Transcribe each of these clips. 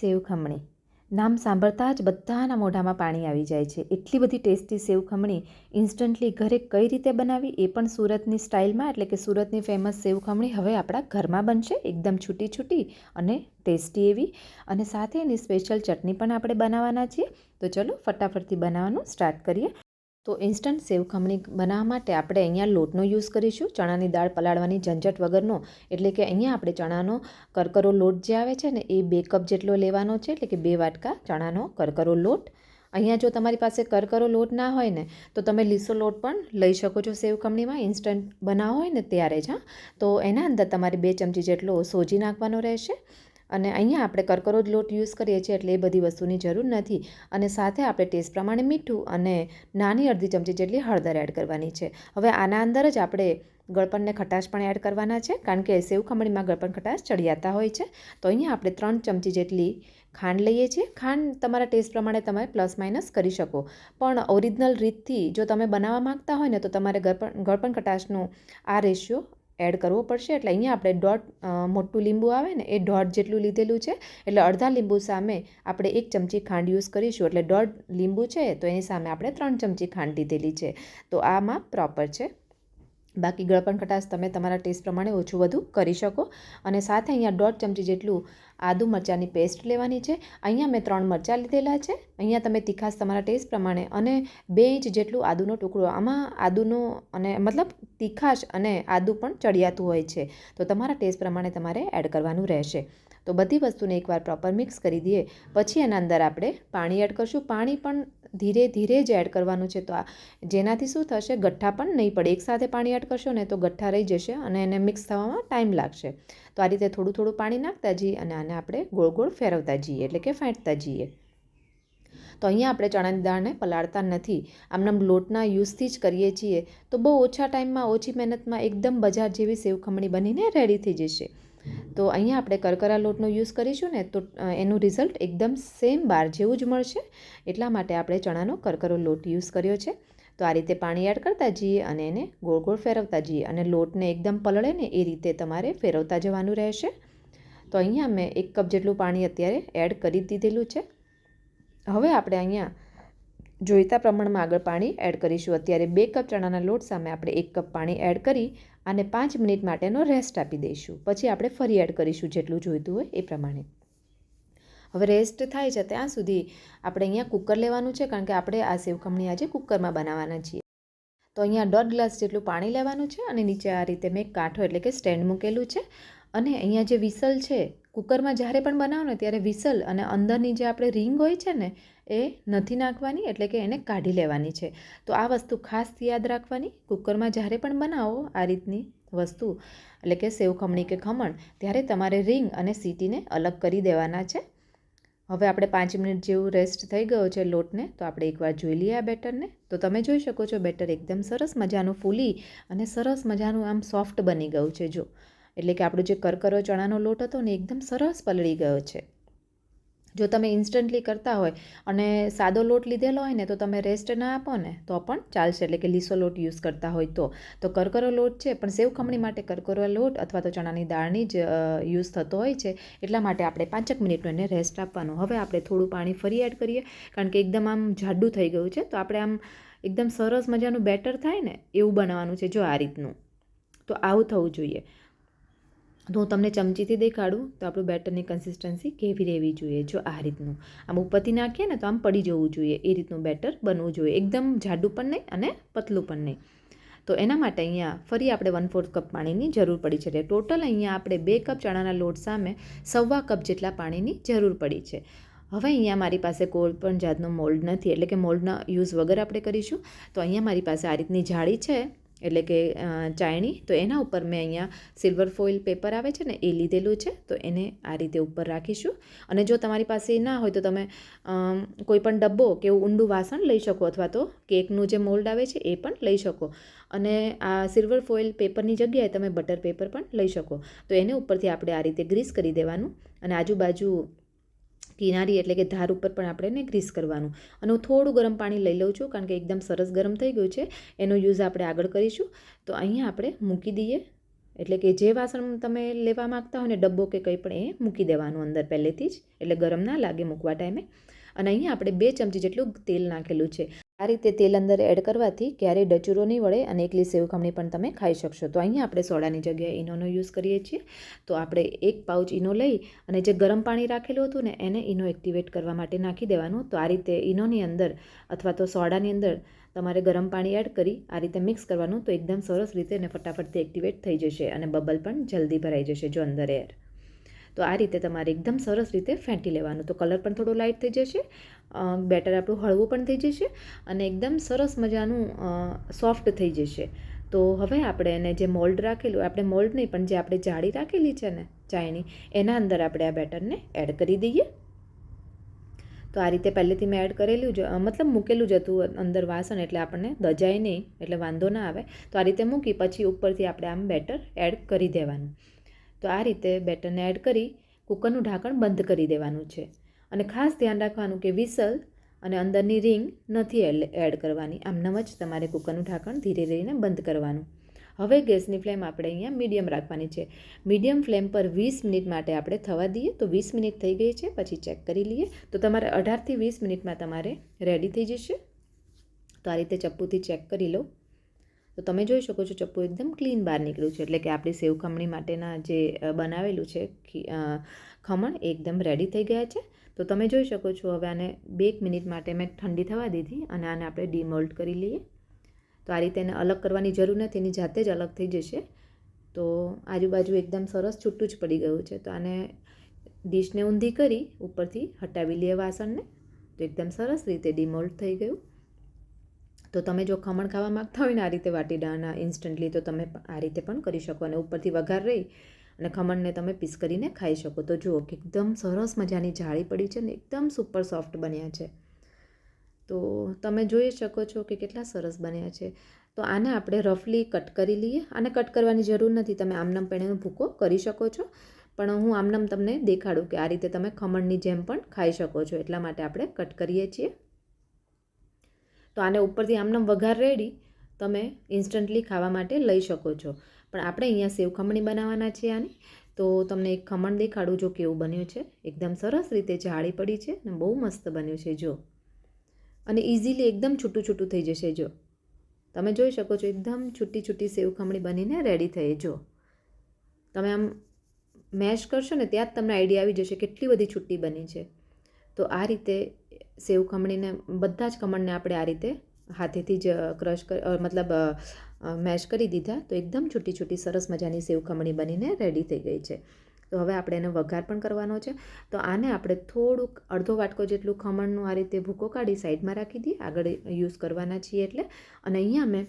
સેવ ખમણી નામ સાંભળતા જ બધાના મોઢામાં પાણી આવી જાય છે. એટલી બધી ટેસ્ટી સેવ ખમણી ઇન્સ્ટન્ટલી ઘરે કઈ રીતે બનાવી એ પણ સુરતની સ્ટાઇલમાં, એટલે કે સુરતની ફેમસ સેવ ખમણી હવે આપણા ઘરમાં બનશે, એકદમ છૂટી છૂટી અને ટેસ્ટી એવી. અને સાથે એની સ્પેશિયલ ચટણી પણ આપણે બનાવવાના છીએ. તો ચલો ફટાફટથી બનાવવાનું સ્ટાર્ટ કરીએ. તો ઇન્સ્ટન્ટ સેવ ખમણી બનાવવા માટે આપણે અહીંયા લોટનો યુઝ કરીશું. ચણાની દાળ પલાળવાની ઝંઝટ વગરનો, એટલે કે અહીંયા આપણે ચણાનો કરકરો લોટ જે આવે છે ને, એ બે કપ જેટલો લેવાનો છે, એટલે કે બે વાટકા ચણાનો કરકરો લોટ. અહીંયા જો તમારી પાસે કરકરો લોટ ના હોય ને, તો તમે લીસો લોટ પણ લઈ શકો છો સેવ ખમણીમાં ઇન્સ્ટન્ટ બનાવો હોય ને ત્યારે જ, હા. તો એના અંદર તમારે બે ચમચી જેટલો સોજી નાખવાનો રહેશે. અને અહીંયા આપણે કરકરો જ લોટ યુઝ કરીએ છીએ એટલે એ બધી વસ્તુની જરૂર નથી. અને સાથે આપણે ટેસ્ટ પ્રમાણે મીઠું અને નાની અડધી ચમચી જેટલી હળદર એડ કરવાની છે. હવે આના અંદર જ આપણે ગળપણને ખટાશ પણ એડ કરવાના છે, કારણ કે સેવ ખમણીમાં ગળપણ ખટાશ ચડિયાતા હોય છે. તો અહીંયા આપણે ત્રણ ચમચી જેટલી ખાંડ લઈએ છીએ. ખાંડ તમારા ટેસ્ટ પ્રમાણે તમે પ્લસ માઇનસ કરી શકો. પણ ઓરિજિનલ રીતથી જો તમે બનાવવા માગતા હોય ને તો તમારે ગળપણ ગળપણ ખટાશનું આ રેશિયો એડ કરવો પડશે. એટલે અહીંયા આપણે દોઢ મોટું લીંબુ આવે ને, એ દોઢ જેટલું લીધેલું છે. એટલે અડધા લીંબુ સામે આપણે એક ચમચી ખાંડ યુઝ કરીશું. એટલે દોઢ લીંબુ છે, તો એની સામે આપણે ત્રણ ચમચી ખાંડ લીધેલી છે. તો આમાં પ્રોપર છે. બાકી ગળપણ ખટાશ તમે તમારા ટેસ્ટ પ્રમાણે ઓછું વધુ કરી શકો. અને સાથે અહીંયા દોઢ ચમચી જેટલું આદુ મરચાંની પેસ્ટ લેવાની છે. અહીંયા મેં ત્રણ મરચાં લીધેલા છે. અહીંયા તમે તીખાશ તમારા ટેસ્ટ પ્રમાણે અને બે ઇંચ જેટલું આદુનો ટુકડો. આમાં આદુનો અને મતલબ તીખાશ અને આદુ પણ ચડિયાતું હોય છે. તો તમારા ટેસ્ટ પ્રમાણે તમારે એડ કરવાનું રહેશે. તો બધી વસ્તુને એકવાર પ્રોપર મિક્સ કરી દઈએ. પછી એના અંદર આપણે પાણી એડ કરશું. પાણી પણ ધીરે ધીરે જ એડ કરવાનું છે. તો આ જેનાથી શું થશે? ગઠ્ઠા પણ નહીં પડે. એકસાથે પાણી એડ કરશો ને તો ગઠ્ઠા રહી જશે અને એને મિક્સ થવામાં ટાઈમ લાગશે. તો આ રીતે થોડું થોડું પાણી નાખતા જઈએ અને આને આપણે ગોળ ગોળ ફેરવતા જઈએ, એટલે કે ફેંટતા જઈએ. તો અહીંયા આપણે ચણાની દાળને પલાળતા નથી. આમનામ લોટના યુઝથી જ કરીએ છીએ. તો બહુ ઓછા ટાઈમમાં ઓછી મહેનતમાં એકદમ બજાર જેવી સેવ ખમણી બનીને રેડી થઈ જશે. તો અહીંયા આપણે કરકરા લોટનો યુઝ કરીશું ને તો એનું રિઝલ્ટ એકદમ સેમ બાર જેવું જ મળશે. એટલા માટે આપણે ચણાનો કરકરો લોટ યુઝ કર્યો છે. તો આ રીતે પાણી એડ કરતા જઈએ અને એને ગોળ ગોળ ફેરવતા જઈએ અને લોટને એકદમ પલળે ને એ રીતે તમારે ફેરવતા જવાનું રહેશે. તો અહીંયા મેં એક કપ જેટલું પાણી અત્યારે એડ કરી દીધેલું છે. હવે આપણે અહીંયા જોઈતા પ્રમાણમાં આગળ પાણી એડ કરીશું. અત્યારે બે કપ ચણાના લોટ સામે આપણે એક કપ પાણી એડ કરી અને પાંચ મિનિટ માટેનો રેસ્ટ આપી દઈશું. પછી આપણે ફરી એડ કરીશું જેટલું જોઈતું હોય એ પ્રમાણે. હવે રેસ્ટ થાય છે ત્યાં સુધી આપણે અહીંયા કુકર લેવાનું છે કારણ કે આપણે આ સેવખમણી આજે કુકરમાં બનાવવાના છીએ. તો અહીંયા દોઢ ગ્લાસ જેટલું પાણી લેવાનું છે અને નીચે આ રીતે મેં કાંઠો એટલે કે સ્ટેન્ડ મૂકેલું છે અને અહીંયા જે વિસલ છે કુકરમાં જ્યારે પણ બનાવો ને ત્યારે વિસલ અને અંદરની જે આપણે રિંગ હોય છે ને, એ નથી નાખવાની, એટલે કે એને કાઢી લેવાની છે. તો આ વસ્તુ ખાસ યાદ રાખવાની, કુકરમાં જ્યારે પણ બનાવો આ રીતની વસ્તુ, એટલે કે સેવ ખમણી કે ખમણ, ત્યારે તમારે રિંગ અને સીટીને અલગ કરી દેવાના છે. હવે આપણે પાંચ મિનિટ જેવું રેસ્ટ થઈ ગયો છે લોટને, તો આપણે એકવાર જોઈ લઈએ આ બેટરને. તો તમે જોઈ શકો છો બેટર એકદમ સરસ મજાનું ફૂલી અને સરસ મજાનું આમ સોફ્ટ બની ગયું છે જો. એટલે કે આપણો જે કરકરો ચણાનો લોટ હતો ને એકદમ સરસ પલળી ગયો છે. જો તમે ઇન્સ્ટન્ટલી કરતા હોય અને સાદો લોટ લીધેલો હોય ને તો તમે રેસ્ટ ના આપો ને તો પણ ચાલશે. એટલે કે લીસો લોટ યુઝ કરતા હોય તો. તો કરકરો લોટ છે, પણ સેવ ખમણી માટે કરકરો લોટ અથવા તો ચણાની દાળની જ યુઝ થતો હોય છે. એટલા માટે આપણે પાંચક મિનિટનો એને રેસ્ટ આપવાનો. હવે આપણે થોડું પાણી ફરી એડ કરીએ, કારણ કે એકદમ આમ જાડું થઈ ગયું છે. તો આપણે આમ એકદમ સરસ મજાનું બેટર થાય ને એવું બનાવવાનું છે જો આ રીતનું. તો આવું થવું જોઈએ. તો હું તમને ચમચીથી દેખાડું તો આપણું બેટરની કન્સિસ્ટન્સી કેવી રહેવી જોઈએ જો આ રીતનું. આમ ઉપરથી નાખીએ ને તો આમ પડી જવું જોઈએ. એ રીતનું બેટર બનવું જોઈએ. એકદમ જાડું પણ નહીં અને પતલું પણ નહીં. તો એના માટે અહીંયા ફરી આપણે વન ફોર્થ કપ પાણીની જરૂર પડી છે. એટલે ટોટલ અહીંયા આપણે બે કપ ચણાના લોટ સામે સવા કપ જેટલા પાણીની જરૂર પડી છે. હવે અહીંયા મારી પાસે કોઈ પણ જાતનો મોલ્ડ નથી. એટલે કે મોલ્ડના યુઝ વગર આપણે કરીશું. તો અહીંયા મારી પાસે આ રીતની જાળી છે. એટલે કે ચાયણી, તો એના ઉપર મેં અહીંયા સિલ્વર ફોઇલ પેપર આવે છે ને, એ લીધેલું છે, તો એને આ રીતે ઉપર રાખીશું. અને જો તમારી પાસે ના હોય તો તમે કોઈ પણ ડબ્બો કે ઊંડું વાસણ લઈ શકો અથવા તો કેકનું જે મોલ્ડ આવે છે એ પણ લઈ શકો. અને આ સિલ્વર ફોઇલ પેપરની જગ્યાએ તમે બટર પેપર પણ લઈ શકો. તો એને ઉપરથી આપણે આ રીતે ગ્રીસ કરી દેવાનું. અને આજુબાજુ કિનારી એટલે કે ધાર ઉપર પણ આપણે એને ગ્રીસ કરવાનું. અને હું થોડું ગરમ પાણી લઈ લઉં છું કારણ કે એકદમ સરસ ગરમ થઈ ગયું છે. એનો યુઝ આપણે આગળ કરીશું. તો અહીંયા આપણે મૂકી દઈએ. એટલે કે જે વાસણ તમે લેવા માગતા હોય ને ડબ્બો કે કંઈ પણ એ મૂકી દેવાનું અંદર પહેલેથી જ. એટલે ગરમ ના લાગે મૂકવા ટાઈમે. અને અહીંયા આપણે બે ચમચી જેટલું તેલ નાખેલું છે. આ રીતે તેલ અંદર એડ કરવાથી ક્યારેય ડચુરો નહીં વળે અને એકલી સેવ ખમણી પણ તમે ખાઈ શકશો. તો અહીંયા આપણે સોડાની જગ્યાએ ઈનોનો યુઝ કરીએ છીએ. તો આપણે એક પાઉચ ઈનો લઈ અને જે ગરમ પાણી રાખેલું હતું ને એને ઈનો એક્ટિવેટ કરવા માટે નાખી દેવાનું. તો આ રીતે ઈનોની અંદર અથવા તો સોડાની અંદર તમારે ગરમ પાણી એડ કરી આ રીતે મિક્સ કરવાનું તો એકદમ સરસ રીતે અને ફટાફટથી એક્ટિવેટ થઈ જશે અને બબલ પણ જલ્દી ભરાઈ જશે જો અંદર એર. તો આ રીતે તમારે એકદમ સરસ રીતે ફેંટી લેવાનું. તો કલર પણ થોડો લાઇટ થઈ જશે બેટર આપણું હળવું પણ થઈ જશે અને એકદમ સરસ મજાનું સોફ્ટ થઈ જશે. તો હવે આપણે એને જે મોલ્ડ રાખેલું, આપણે મોલ્ડ નહીં, પણ જે આપણે જાળી રાખેલી છે ને, ચાયની, એના અંદર આપણે આ બેટરને એડ કરી દઈએ. તો આ રીતે પહેલેથી મેં એડ કરેલું જ મતલબ મૂકેલું જ હતું અંદર વાસણ, એટલે આપણને દજાય નહીં, એટલે વાંધો ના આવે. તો આ રીતે મૂકી, પછી ઉપરથી આપણે આમ બેટર એડ કરી દેવાનું. તો આ રીતે બેટરને એડ કરી, કુકરનું ઢાંકણ બંધ કરી દેવાનું છે. અને ખાસ ધ્યાન રાખવાનું કે વિસલ અને અંદરની રિંગ નથી એડ કરવાની. આમ નમ જ તમારે કુકરનું ઢાંકણ ધીરે ધીરે બંધ કરવાનું. હવે ગેસની ફ્લેમ આપણે અહીંયા મીડિયમ રાખવાની છે. મીડિયમ ફ્લેમ પર વીસ મિનિટ માટે આપણે થવા દઈએ તો વીસ મિનિટ થઈ ગઈ છે, પછી ચેક કરી લઈએ. તો તમારે અઢારથી વીસ મિનિટમાં તમારે રેડી થઈ જશે. તો આ રીતે ચપ્પુથી ચેક કરી લો. તો તમે જોઈ શકો છો ચપ્પુ એકદમ ક્લીન બહાર નીકળ્યું છે, એટલે કે આપણી સેવ ખમણી માટેના જે બનાવેલું છે ખમણ એકદમ રેડી થઈ ગયા છે. તો તમે જોઈ શકો છો, હવે આને બે મિનિટ માટે મેં ઠંડી થવા દીધી અને આને આપણે ડીમોલ્ડ કરી લઈએ. તો આ રીતે એને અલગ કરવાની જરૂર નથી, એની જાતે જ અલગ થઈ જશે. તો આજુબાજુ એકદમ સરસ છૂટું જ પડી ગયું છે. તો આને ડીશને ઊંધી કરી ઉપરથી હટાવી લઈએ વાસણને. તો એકદમ સરસ રીતે ડીમોલ્ડ થઈ ગયું. તો તમે જો ખમણ ખાવા માગતા હોય ને આ રીતે વાટીડાના ઇન્સ્ટન્ટલી, તો તમે આ રીતે પણ કરી શકો. અને ઉપરથી વઘાર રહી અને ખમણને તમે પીસ કરીને ખાઈ શકો. તો જુઓ કે એકદમ સરસ મજાની જાળી પડી છે ને એકદમ સુપર સોફ્ટ બન્યા છે. તો તમે જોઈ શકો છો કે કેટલા સરસ બન્યા છે. તો આને આપણે રફલી કટ કરી લઈએ. આને કટ કરવાની જરૂર નથી. તમે આમનામ પણ ભૂકો કરી શકો છો. પણ હું આમનામ તમને દેખાડું કે આ રીતે તમે ખમણની જેમ પણ ખાઈ શકો છો. એટલા માટે આપણે કટ કરીએ છીએ. તો આને ઉપરથી આમનામ વઘાર રેડી તમે ઇન્સ્ટન્ટલી ખાવા માટે લઈ શકો છો. પણ આપણે અહીંયા સેવ ખમણી બનાવવાના છીએ આની. તો તમને એક ખમણ દેખાડું, જો કેવું બન્યું છે. એકદમ સરસ રીતે જાળી પડી છે ને બહુ મસ્ત બન્યું છે, જો. અને ઇઝીલી એકદમ છૂટું છૂટું થઈ જશે, જો. તમે જોઈ શકો છો, એકદમ છૂટી છૂટી સેવ ખમણી બનીને રેડી થઈ, જો. તમે આમ મેશ કરશો ને ત્યાં જ તમને આઈડિયા આવી જશે કેટલી બધી છૂટી બની છે. તો આ રીતે સેવ ખમણીને, બધા જ ખમણને આપણે આ રીતે હાથેથી જ ક્રશ મતલબ મેશ કરી દીધા તો એકદમ છૂટી છૂટી સરસ મજાની સેવ ખમણી બનીને રેડી થઈ ગઈ છે. તો હવે આપણે એનો વઘાર પણ કરવાનો છે. તો આને આપણે થોડુંક અડધો વાટકો જેટલું ખમણનું આ રીતે ભૂકો કાઢી સાઈડમાં રાખી દઈએ. આગળ યુઝ કરવાના છીએ એટલે. અને અહીંયા મેં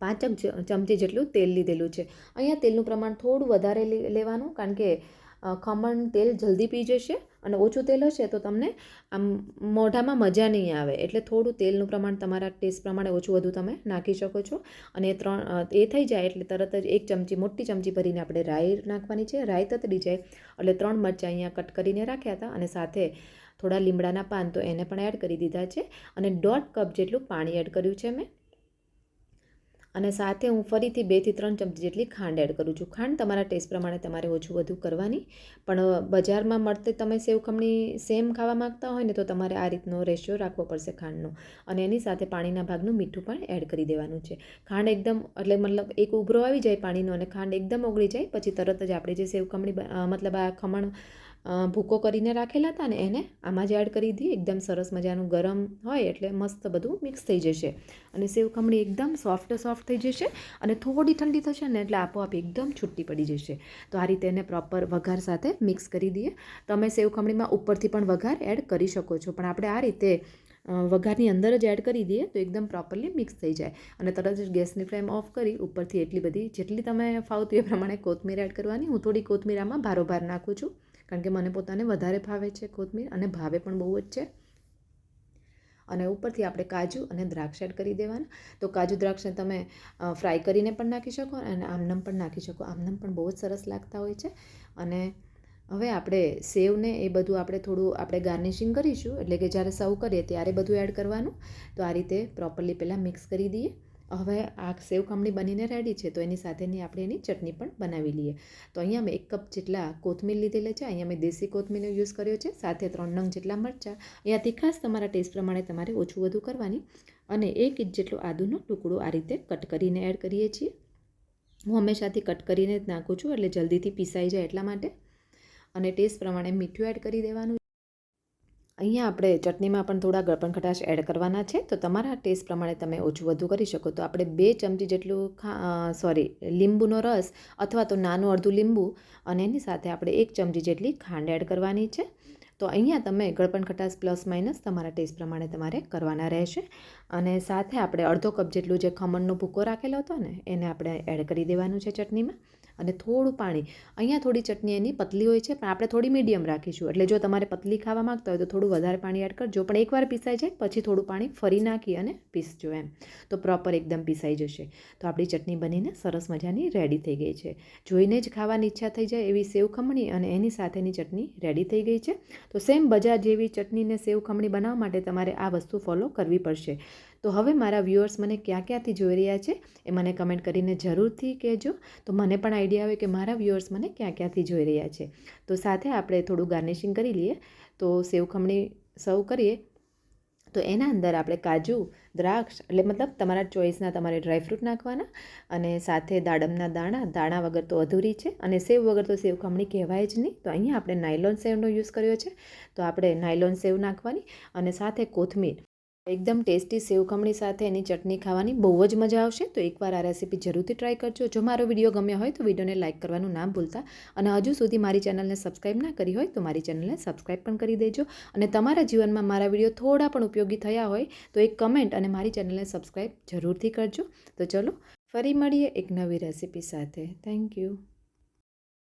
પાંચક ચમચી જેટલું તેલ લીધેલું છે. અહીંયા તેલનું પ્રમાણ થોડું વધારે લેવાનું કારણ કે ખમણ તેલ જલ્દી પી જશે અને ઓછું તેલ હશે તો તમને આમ મોઢામાં મજા નહીં આવે. એટલે થોડું તેલનું પ્રમાણ તમારા ટેસ્ટ પ્રમાણે ઓછું વધુ તમે નાખી શકો છો. અને ત્રણ એ થઈ જાય એટલે તરત જ એક ચમચી, મોટી ચમચી ભરીને આપણે રાઈ નાખવાની છે. રાઈ તતડી જાય એટલે ત્રણ મરચાં અહીંયા કટ કરીને રાખ્યા હતા અને સાથે થોડા લીમડાના પાન તો એને પણ એડ કરી દીધા છે. અને દોઢ કપ જેટલું પાણી એડ કર્યું છે મેં. અને સાથે હું ફરીથી બેથી ત્રણ ચમચી જેટલી ખાંડ એડ કરું છું. ખાંડ તમારા ટેસ્ટ પ્રમાણે તમારે ઓછું વધુ કરવાની. પણ બજારમાં મળતી તમે સેવ ખમણી સેમ ખાવા માગતા હોય ને તો તમારે આ રીતનો રેશિયો રાખવો પડશે ખાંડનો. અને એની સાથે પાણીના ભાગનું મીઠું પણ એડ કરી દેવાનું છે. ખાંડ એકદમ, એટલે મતલબ એક ઉભરો આવી જાય પાણીનો અને ખાંડ એકદમ ઓગળી જાય. પછી તરત જ આપણે જે સેવ ખમણી મતલબ આ ખમણ ભૂકો કરીને રાખેલા હતા ને એને, આમાં જ એડ કરી દઈએ એકદમ સરસ મજાનું ગરમ હોય એટલે મસ્ત બધું મિક્સ થઈ જશે. અને સેવ ખમણી એકદમ સોફ્ટ સોફ્ટ થઈ જશે અને થોડી ઠંડી થશે ને એટલે આપોઆપ એકદમ છૂટી પડી જશે. તો આ રીતે એને પ્રોપર વઘાર સાથે મિક્સ કરી દઈએ. તમે સેવ ખમણીમાં ઉપરથી પણ વઘાર એડ કરી શકો છો. પણ આપણે આ રીતે વઘારની અંદર જ એડ કરી દઈએ તો એકદમ પ્રોપરલી મિક્સ થઈ જાય. અને તરત જ ગેસની ફ્લેમ ઓફ કરી ઉપરથી એટલી બધી જેટલી તમે ફાવતી એ પ્રમાણે કોથમીર એડ કરવાની. હું થોડી કોથમીર આમાં ભારોભાર નાખું છું. કારણ કે મને પોતાને વધારે ભાવે છે કોથમીર અને ભાવે પણ બહુ જ છે. અને ઉપરથી આપણે કાજુ અને દ્રાક્ષ એડ કરી દેવાના. તો કાજુ દ્રાક્ષને તમે ફ્રાય કરીને પણ નાખી શકો અને આમનમ પણ નાખી શકો. આમનમ પણ બહુ જ સરસ લાગતા હોય છે. અને હવે આપણે સેવને એ બધું આપણે થોડું આપણે ગાર્નિશિંગ કરીશું. એટલે કે જ્યારે સર્વ કરીએ ત્યારે બધું એડ કરવાનું. તો આ રીતે પ્રોપરલી પહેલાં મિક્સ કરી દઈએ. હવે આ સેવ ખમણી બનીને રેડી છે, તો એની સાથેની આપણે એની ચટણી પણ બનાવી લઈએ. તો અહીંયા મેં એક કપ જેટલા કોથમીર લીધેલા છે, અહીંયા મેં દેશી કોથમીરનો યુઝ કર્યો છે, સાથે ત્રણ નંગ જેટલા મરચાં. અહીંયા તીખાસ તમારા ટેસ્ટ પ્રમાણે તમારે ઓછું વધુ કરવાની અને એક ઇંચ જેટલો આદુનો ટુકડો આ રીતે કટ કરીને એડ કરીએ છીએ. હું હંમેશાથી કટ કરીને જ નાખું છું, એટલે જલ્દીથી પીસાઈ જાય એટલા માટે. અને ટેસ્ટ પ્રમાણે મીઠું એડ કરી દેવાનું. અહીંયા આપણે ચટણીમાં પણ થોડા ગળપણ ખટાશ એડ કરવાના છે. તો તમારા ટેસ્ટ પ્રમાણે તમે ઓછું વધુ કરી શકો. તો આપણે બે ચમચી જેટલું ખા સોરી લીંબુનો રસ અથવા તો નાનું અડધું લીંબુ અને એની સાથે આપણે એક ચમચી જેટલી ખાંડ એડ કરવાની છે. તો અહીંયા તમે ગળપણ ખટાશ પ્લસ માઇનસ તમારા ટેસ્ટ પ્રમાણે તમારે કરવાના રહેશે. અને સાથે આપણે અડધો કપ જેટલું જે ખમણનો ભૂકો રાખેલો હતો ને, એને આપણે એડ કરી દેવાનું છે ચટણીમાં. અને થોડું પાણી. અહીંયા થોડી ચટણી એની પતલી હોય છે, પણ આપણે થોડી મીડિયમ રાખીશું. એટલે જો તમારે પતલી ખાવા માંગતા હોય તો થોડું વધારે પાણી એડ કરજો, પણ એકવાર પીસાઈ જાય, પછી થોડું પાણી ફરી નાખી અને પીસજો એમ. તો પ્રોપર એકદમ પીસાઈ જશે. તો આપણી ચટણી બનીને સરસ મજાની રેડી થઈ ગઈ છે. જોઈને જ ખાવાની ઈચ્છા થઈ જાય એવી સેવ ખમણી અને એની સાથેની ચટણી રેડી થઈ ગઈ છે. તો સેમ બજાર જેવી ચટણીને સેવ ખમણી બનાવવા માટે તમારે આ વસ્તુ ફોલો કરવી પડશે. તો હવે મારા વ્યૂઅર્સ મને ક્યાં ક્યાંથી જોઈ રહ્યા છે એ મને કમેન્ટ કરીને જરૂરથી કહેજો. તો મને પણ આઈડિયા આવે કે મારા વ્યુઅર્સ મને ક્યાં ક્યાંથી જોઈ રહ્યા છે. તો સાથે આપણે થોડું ગાર્નિશિંગ કરી લઈએ. તો સેવ ખમણી સર્વ કરીએ. તો એના અંદર આપણે કાજુ, દ્રાક્ષ એટલે મતલબ તમારા ચોઈસના તમારે ડ્રાયફ્રૂટ નાખવાના અને સાથે દાડમના દાણા દાણા વગર તો અધૂરી છે અને સેવ વગર તો સેવ ખમણી કહેવાય જ નહીં. તો અહીંયા આપણે નાયલોન સેવનો યુઝ કર્યો છે. તો આપણે નાયલોન સેવ નાખવાની અને સાથે કોથમીર. એકદમ ટેસ્ટી સેવ ખમણી સાથે એની ચટણી ખાવાની બહુ જ મજા આવશે. તો એકવાર આ રેસીપી જરૂરથી ટ્રાય કરજો. જો મારો વીડિયો ગમ્યો હોય તો વિડીયોને લાઇક કરવાનું ના ભૂલતા. અને હજુ સુધી મારી ચેનલને સબસ્ક્રાઈબ ના કરી હોય તો મારી ચેનલને સબસ્ક્રાઈબ પણ કરી દેજો. અને તમારા જીવનમાં મારા વીડિયો થોડા પણ ઉપયોગી થયા હોય તો એક કમેન્ટ અને મારી ચેનલને સબસ્ક્રાઈબ જરૂરથી કરજો. તો ચલો, ફરી મળીએ એક નવી રેસીપી સાથે. Thank you